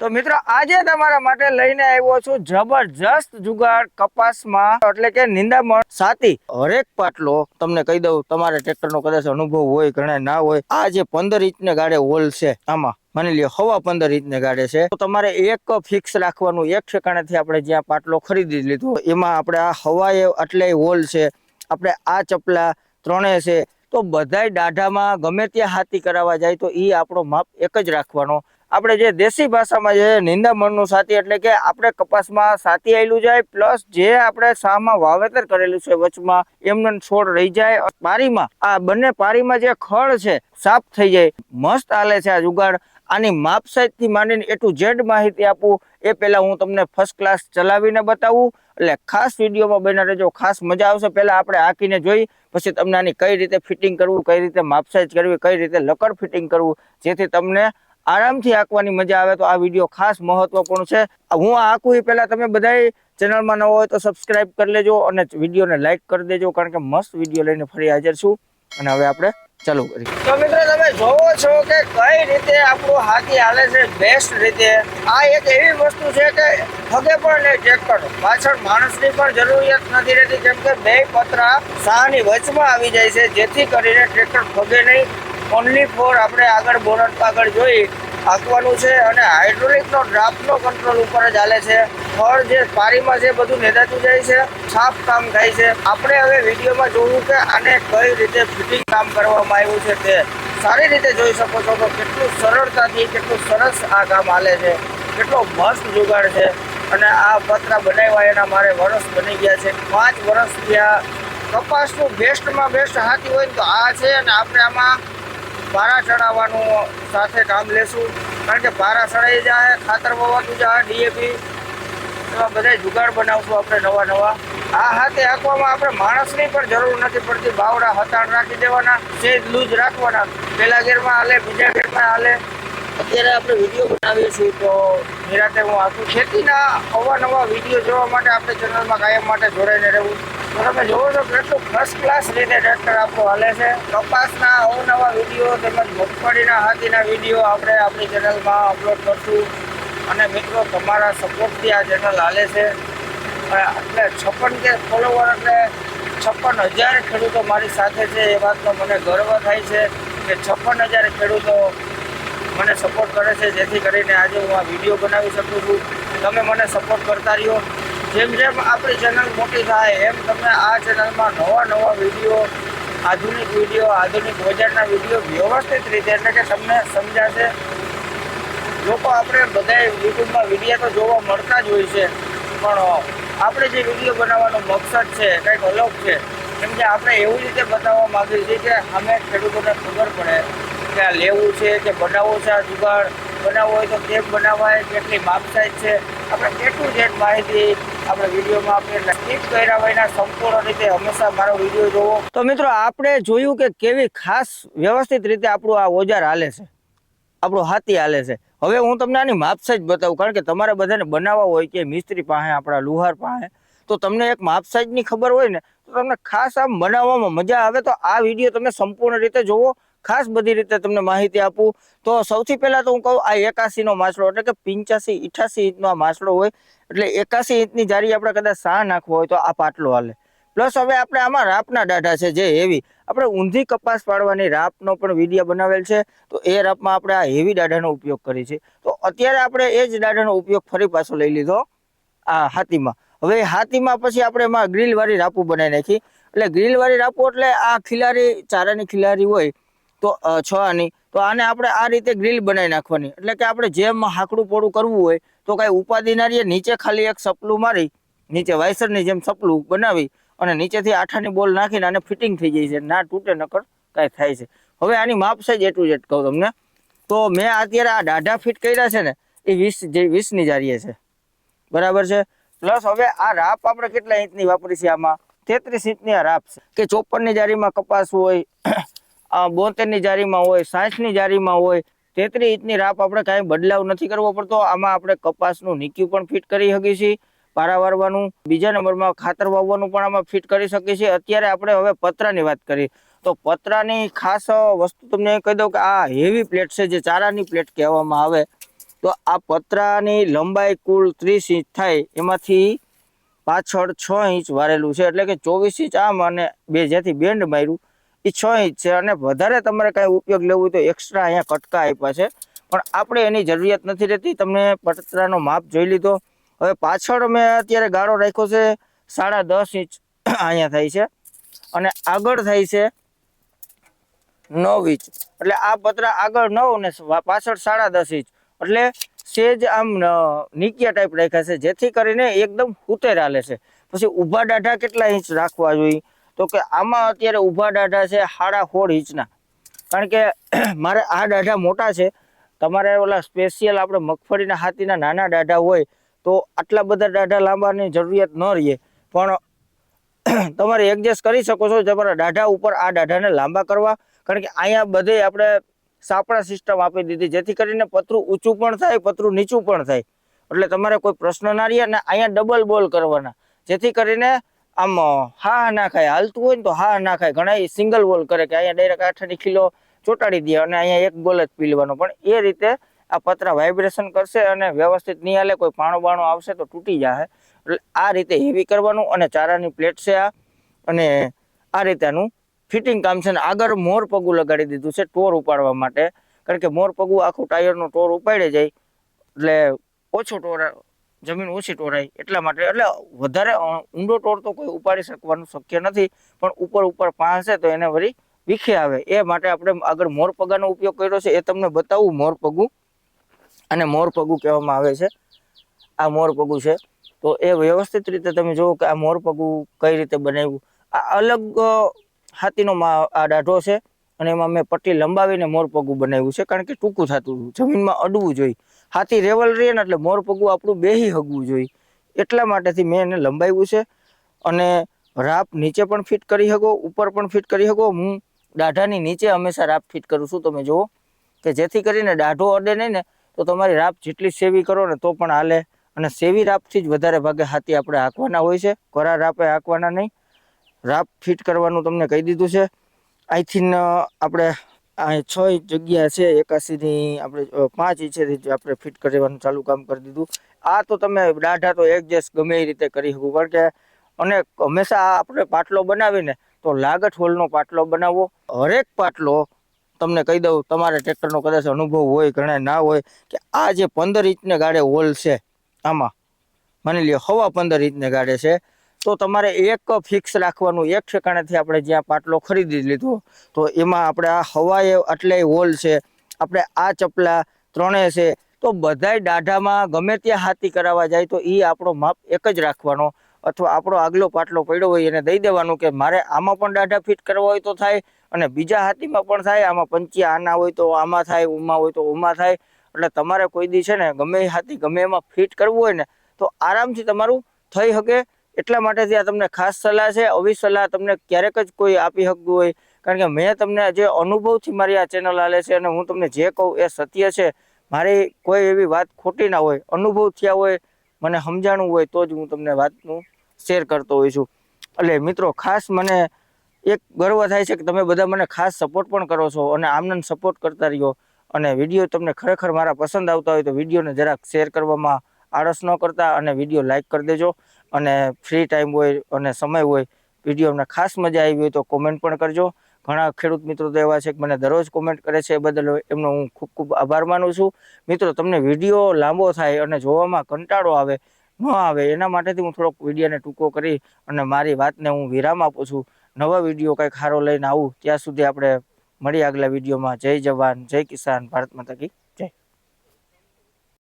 તો મિત્રો, આજે તમારા માટે લઈને આવ્યો છું જબરજસ્ત જુગાડ કપાસમાં. એટલે કે નિંદામણ સાથી, હરેક પાટલો, તમને કહી દઉં, તમારે ટ્રેક્ટરનો કદાચ અનુભવ હોય, ઘણા ના હોય, આ જે પંદર ઇંચને ગાડે હોલ છે, આમાં, માની લ્યો, હવા પંદર ઇંચને ગાડે છે, તો તમારે એક ફિક્સ રાખવાનું, એક ઠેકાણેથી આપણે જ્યાં પાટલો ખરીદી લીધો, એમાં આપણે આ હવાએ આટલે હોલ છે, આપણે આ ચપલા ત્રણે છે, તો બધાય દાઢામાં ગમે ત્યાં હાથી કરાવવા જાય, તો એ આપણો માપ એક જ રાખવાનો. આપણે જે દેશી ભાષામાં જે નિંદામણનું સાથી એટલે કે આપણે કપાસમાં સાથી આવેલું જાય, પ્લસ જે આપણે શામાં વાવેતર કરેલું છે વચમાં, એમને છોડ રહી જાય પારીમાં, આ બંને પારીમાં જે ખડ છે, સાફ થઈ જાય, મસ્ત હાલે છે આ જુગાડ. આની માપ સાઈઝથી માંડીને એ ટુ ઝેડ માહિતી આપું, એ પહેલાં હું તમને ફર્સ્ટ ક્લાસ ચલાવીને બતાવું. એટલે ખાસ વિડીયોમાં બના રહેજો, ખાસ મજા આવશે. પહેલાં આપણે હાંકીને જોઈ, પછી તમને આની કઈ રીતે ફિટિંગ કરવું, કઈ રીતે માપ સાઈઝ કરવી, કઈ રીતે લકડ ફિટિંગ કરવું, જેથી તમને આરામથી આંકવાની મજા આવે તો આ વીડિયો ખાસ મહત્વપૂર્ણ છે. હું આંકું એ પહેલાં તમે બધાય ચેનલમાં નવો હોય તો સબસ્ક્રાઇબ કરી લેજો અને વિડીયોને લાઈક કરી દેજો કારણ કે મસ્ત વીડિયો લઈને ફરી હાજર છું. અને હવે આપણે ચાલુ કરીએ. તો મિત્રો તમે જોવો છો કે કઈ રીતે આપણું હાથી હાલે છે બેસ્ટ રીતે. આ એક એવી વસ્તુ છે કે હગે પણ નહીં ટ્રેક્ટર પાછળ માણસની પણ જરૂરિયાત નથી રહેતી. કેમ કે બે પતરા સાની વચમાં આવી જાય છે. જેથી કરીને ટ્રેક્ટર ફગે નહીં ઓનલી ફોર આપણે આગળ બોનટ આગળ જોઈ હાંકવાનું છે અને હાઇડ્રોલિકનો ડ્રાફ્ટનો કંટ્રોલ ઉપર જ હાલે છે. ફળ જે પારીમાં છે બધું નેદાતું જાય છે, સાફ કામ થાય છે. આપણે હવે વિડીયોમાં જોવું કે આને કઈ રીતે ફિટિંગ કામ કરવામાં આવ્યું છે તે. સારી રીતે જોઈ શકો છો તો કેટલું સરળતાથી, કેટલું સરસ આ કામ હાલે છે. કેટલો મસ્ત જુગાડ છે. અને આ પતરા બનાવ્યા એના મારે વરસ બની ગયા છે. પાંચ વર્ષ થયા. કપાસનું બેસ્ટમાં બેસ્ટ હાથી હોય તો આ છે અને આપણે આમાં પારા ચડાવવાનું સાથે કામ લેશું. કારણ કે પારા ચડાઈ જાય, ખાતર વવાતું જાય, ડીએપી, એવા બધા જુગાડ બનાવશું આપણે નવા નવા. આ હાથે હાંકવામાં આપણે માણસની પણ જરૂર નથી પડતી. બાવડા હતાણ રાખી દેવાના, સેજ લૂજ રાખવાના. પહેલા ગેરમાં હાલે, બીજા ગેરમાં હાલે. અત્યારે આપણે વીડિયો બનાવીએ છીએ તો નિરાતે હું આખું ખેતીના અવાનવા વીડિયો જોવા માટે આપણે ચેનલમાં કાયમ માટે જોડાઈને રહેવું. તમે જોવો છો કેટલું ફર્સ્ટ ક્લાસ રીતે ટ્રેક્ટર આપણું હાલે છે. કપાસના અવનવા વીડિયો તેમજ મગફળીના હાથીના વીડિયો આપણે આપણી ચેનલમાં અપલોડ કરશું. અને મિત્રો, તમારા સપોર્ટથી આ ચેનલ હાલે છે. એટલે છપ્પન કે ફોલોવર એટલે છપ્પન હજાર ખેડૂતો મારી સાથે છે. એ વાતનો મને ગર્વ થાય છે કે છપ્પન હજાર ખેડૂતો મને સપોર્ટ કરે છે. જેથી કરીને આજે હું આ વીડિયો બનાવી શકું છું. તમે મને સપોર્ટ કરતા રહ્યો. જેમ જેમ આપણી ચેનલ મોટી થાય, એમ તમને આ ચેનલમાં નવા નવા વીડિયો આધુનિક વીડિયો આધુનિક બજારના વીડિયો વ્યવસ્થિત રીતે એટલે કે તમને સમજાશે. લોકો આપણે બધા યુટ્યુબમાં વીડિયો તો જોવા મળતા જ હોય છે, પણ આપણે જે વીડિયો બનાવવાનો મકસદ છે, કંઈક અલગ છે, કેમ કે આપણે એવી રીતે બતાવવા માંગીએ છીએ કે અમે ખેડૂતોને ખબર પડે કે આ લેવું છે કે બનાવવું છે આ જુગાડ. બનાવવો હોય તો કેમ બનાવાય, કેટલી માપસાઇઝ છે. આપણે કેટલું જેટ માહિતી આપણે વિડીયોમાં આપણે નક્કી સ્કીપ કર્યા વિના સંપૂર્ણ રીતે હંમેશા મારો વીડિયો જોવો. તો મિત્રો આપણે જોયું કે કેવી ખાસ વ્યવસ્થિત રીતે આપણું આ ઓજાર હાલે છે. આપણું હાથી હાલે છે. હવે હું તમને આની માપ જ બતાવું, કારણ કે તમારે બધાને બનાવવા હોય કે મિસ્ત્રી પાસે, આપણા લુહાર પાસે, તો તમને એક માપસાઈજની ખબર હોય ને, તો તમને ખાસ આમ બનાવવામાં મજા આવે તો આ વીડિયો તમે સંપૂર્ણ રીતે જોવો. ખાસ બધી રીતે તમને માહિતી આપું. તો સૌથી પહેલાં તો હું કહું, આ એકાસીનો માછલો, એટલે કે પિંચાસી ઇઠાસી ઇંચનો આ માછલો હોય, એટલે એકાસી ઇંચની જારી આપણે કદાચ સા નાખવો હોય તો આ પાટલો હાલે. પ્લસ હવે આપણે આમાં રાપના દાઢા છે, જે હેવી. આપણે ઊંધી કપાસ પાડવાની રાપનો પણ વીડિયો બનાવેલ છે, તો એ રાપમાં આપણે આ હેવી દાઢાનો ઉપયોગ કરીએ છીએ. તો અત્યારે આપણે એ જ દાઢાનો ઉપયોગ ફરી પાછો લઈ લીધો, આ હાથીમાં. હવે હાથીમાં પછી આપણે એમાં ગ્રીલવાળી રાપુ બનાવી નાખી. એટલે ગ્રીલવાળી રાપુ એટલે આ ખિલારી ચારાની ખિલારી હોય તો છ આની. તો આને આપણે આ રીતે ગ્રીલ બનાવી નાખવાની. એટલે કે આપણે જેમ હાકડું પોડું કરવું હોય, તો કાંઈ ઉપાધિ નીચે ખાલી એક સપલું મારી, નીચે વાયસરની જેમ સપલું બનાવી અને નીચેથી આઠાની બોલ નાખીને આને ફિટિંગ થઈ જાય છે. ના તૂટે, નકર કાંઈ થાય છે. હવે આની માપ સાઈઝ એટલું જ કહું તમને. તો મેં અત્યારે આ દાઢા ફિટ કર્યા છે ને, એ વીસ, જે વીસની જારીએ છે. બરાબર છે? પ્લસ હવે આ રાપ આપણે કેટલા ઇંચની વાપરી છે આમાં? તેત્રીસ ઇંચની આ રાપ છે. કે ચોપનની જારીમાં કપાસ હોય બોતેરની જારીમાં હોય સાઠની જારીમાં હોય, તેત્રી ઇંચની રાપ આપણે કાંઈ બદલાવ નથી કરવો પડતો. આમાં આપણે કપાસનું નીક્યું પણ ફિટ કરી શકીએ છીએ, પારા વારવાનું, બીજા નંબરમાં ખાતર વાવવાનું પણ આમાં ફિટ કરી શકીએ છીએ. અત્યારે આપણે હવે પતરાની વાત કરીએ. તો પતરાની ખાસ વસ્તુ તમને કહી દઉં કે આ હેવી પ્લેટ છે, જે ચારાની પ્લેટ કહેવામાં આવે. તો આ પતરાની લંબાઈ કુલ ત્રીસ ઇંચ થાય, એમાંથી પાછળ છ ઇંચ વારેલું છે. એટલે કે ચોવીસ ઇંચ આમ અને બે જ્યાંથી બેન્ડ માર્યું. એ છ ઇંચ છે અને વધારે તમારે કાંઈ ઉપયોગ લેવું તો એક્સ્ટ્રા અહીંયા કટકા આપ્યા છે. પણ આપણે એની જરૂરિયાત નથી રહેતી. તમને પતરાનો માપ જોઈ લીધો. હવે પાછળ મેં અત્યારે ગાળો રાખ્યો છે સાડા દસ ઇંચ અહીંયા થાય છે. અને આગળ થાય છે નવ ઇંચ. એટલે આ પતરા આગળ નવ ને પાછળ સાડા દસ ઇંચ. એટલે સેજ આમ નીકિયા ટાઈપ રાખ્યા છે. જેથી કરીને એકદમ ઉતેર હાલે છે. પછી ઊભા દાઢા કેટલા ઇંચ રાખવા જોઈએ? તો કે આમાં અત્યારે ઊભા દાઢા છે સાડા સોળ ઇંચના કારણ કે મારે આ દાઢા મોટા છે. તમારે ઓલા સ્પેશિયલ આપણે મગફળીના હાથીના નાના દાઢા હોય તો આટલા બધા દાઢા લાંબાની જરૂરિયાત ન રહીએ પણ તમારે એડજસ્ટ કરી શકો છો તમારા દાઢા ઉપર આ દાઢાને લાંબા કરવા. કારણ કે અહીંયા બધે આપણે સાપડા સિસ્ટમ આપી દીધી. જેથી કરીને પતરું ઊંચું પણ થાય, પતરું નીચું પણ થાય. એટલે તમારે કોઈ પ્રશ્ન ના રહે અને અહીંયા ડબલ બોલ કરવાના. જેથી કરીને આમ, હા, ના ખાય, હાલતું હોય ને તો હા, ના ખાય. ઘણા સિંગલ બોલ કરે કે અહીંયા ડાયરેક્ટ આઠની કિલો ચોટાડી દે અને અહીંયા એક બોલ જ પી પણ એ રીતે આ પતરા વાઇબ્રેશન કરશે અને વ્યવસ્થિત નહીં હાલે, કોઈ પાણો બાણો આવશે તો તૂટી જશે એટલે આ રીતે હેવી કરવાનું અને ચારાની પ્લેટ છે આ. અને આ રીતે આનું ફિટિંગ કામ છે ને આગળ મોર પગું લગાડી દીધું છે ટોર ઉપાડવા માટે. કારણ કે મોર પગું આખું ટાયરનું ટોર ઉપાડી જાય. એટલે ઓછો ટોર જમીન ઓછી ટોરાય એટલા માટે, એટલે વધારે ઊંડો ટોર તો કોઈ ઉપાડી શકવાનું શક્ય નથી, પણ ઉપર ઉપર પાંચ તો એને વળી વિખે આવે. એ માટે આપણે આગળ મોરપગાનો ઉપયોગ કર્યો છે, એ તમને બતાવું મોરપગું અને મોરપગું કહેવામાં આવે છે. આ મોરપગું છે. તો એ વ્યવસ્થિત રીતે તમે જુઓ કે આ મોરપગું કઈ રીતે બનાવ્યું. આ અલગ હાથીનો આ દાઢો છે અને એમાં મેં પટ્ટી લંબાવીને મોરપગું બનાવ્યું છે, કારણ કે ટૂંકું થતું. જમીનમાં અડવું જોઈએ. હાથી રેવલ રહે ને એટલે મોર પગું આપણું બેહી હગવું જોઈએ. એટલા માટેથી મેં એને લંબાવ્યું છે અને રાપ નીચે પણ ફિટ કરી શકો ઉપર પણ ફિટ કરી શકો હું દાઢાની નીચે હંમેશા રાપ ફિટ કરું છું. તમે જુઓ કે જેથી કરીને દાઢો અડે નહીં ને તો તમારી રાપ જેટલી સેવી કરો ને તો પણ હાલે. અને સેવી રાપથી જ વધારે ભાગે હાથી આપણે હાંકવાના હોય છે. કરા રાપે હાંકવાના નહીં. રાપ ફિટ કરવાનું તમને કહી દીધું છે. અહીંથી આપણે આ છ ઇંચ જગ્યા છે એકાસીની આપણે પાંચ ઇંચેથી આપણે ફિટ કરવાનું ચાલુ કામ કરી દીધું. આ તો તમે દાઢા તો એડજસ્ટ ગમે એ રીતે કરી શકો, કારણ કે અને હંમેશા આપણે પાટલો બનાવીને તો લાગટ હોલનો પાટલો બનાવવો, હરેક પાટલો, તમને કહી દઉં, તમારે ટ્રેક્ટરનો કદાચ અનુભવ હોય ઘણા ના હોય, કે આ જે પંદર ઇંચને ગાડે હોલ છે, આમાં, માની લ્યો, હવા પંદર ઇંચને ગાડે છે તો તમારે એક ફિક્સ રાખવાનું. એક ઠેકાણેથી આપણે જ્યાં પાટલો ખરીદી લીધો, તો એમાં આપણે આ હવાએ આટલે હોલ છે, આપણે આ ચપલા ત્રણેય છે, તો બધાય દાઢામાં ગમે ત્યાં હાથી કરાવવા જાય તો એ આપણો માપ એક જ રાખવાનો. અથવા આપણો આગલો પાટલો પડ્યો હોય એને દઈ દેવાનું કે મારે આમાં પણ દાઢા ફિટ કરવા હોય તો થાય અને બીજા હાથીમાં પણ થાય. આમાં પંચિયા આના હોય તો આમાં થાય, ઉમાં હોય તો ઉમાં થાય. એટલે તમારે કોઈ દી છે ને ગમે હાથી ગમે એમાં ફિટ કરવું હોય ને, તો આરામથી તમારું થઈ શકે. એટલા માટેથી આ તમને ખાસ સલાહ છે, આવી સલાહ તમને ક્યારેક જ કોઈ આપી શકતું હોય. કારણ કે મેં તમને જે અનુભવથી મારી આ ચેનલ આલે છે અને હું તમને જે કહું એ સત્ય છે. મારી કોઈ એવી વાત ખોટી ના હોય, અનુભવ થયા હોય, મને સમજાણું હોય તો જ હું તમને વાતનું શેર કરતો હોઉં છું. એટલે મિત્રો, ખાસ મને એક ગર્વ થાય છે કે તમે બધા મને ખાસ સપોર્ટ પણ કરો છો અને આમને સપોર્ટ કરતા રહ્યો. અને વીડિયો તમને ખરેખર મારા પસંદ આવતા હોય તો વિડીયોને જરાક શેર કરવામાં આળસ ન કરતા અને વીડિયો લાઇક કરી દેજો. અને ફ્રી ટાઈમ હોય અને સમય હોય વીડિયો અમને ખાસ મજા આવી હોય તો કોમેન્ટ પણ કરજો. ઘણા ખેડૂત મિત્રો તો એવા છે કે મને દરરોજ કોમેન્ટ કરે છે એ બદલ એમનો હું ખૂબ ખૂબ આભાર માનું છું. મિત્રો, તમને વીડિયો લાંબો થાય અને જોવામાં કંટાળો આવે, ન આવે, એના માટેથી હું થોડોક વિડીયોને ટૂંકો કરી અને મારી વાતને હું વિરામ આપું છું. નવા વીડિયો કંઈક સારો લઈને આવું, ત્યાં સુધી આપણે મળીએ આગલા વિડીયોમાં જય જવાન, જય કિસાન, ભારત માતા કી.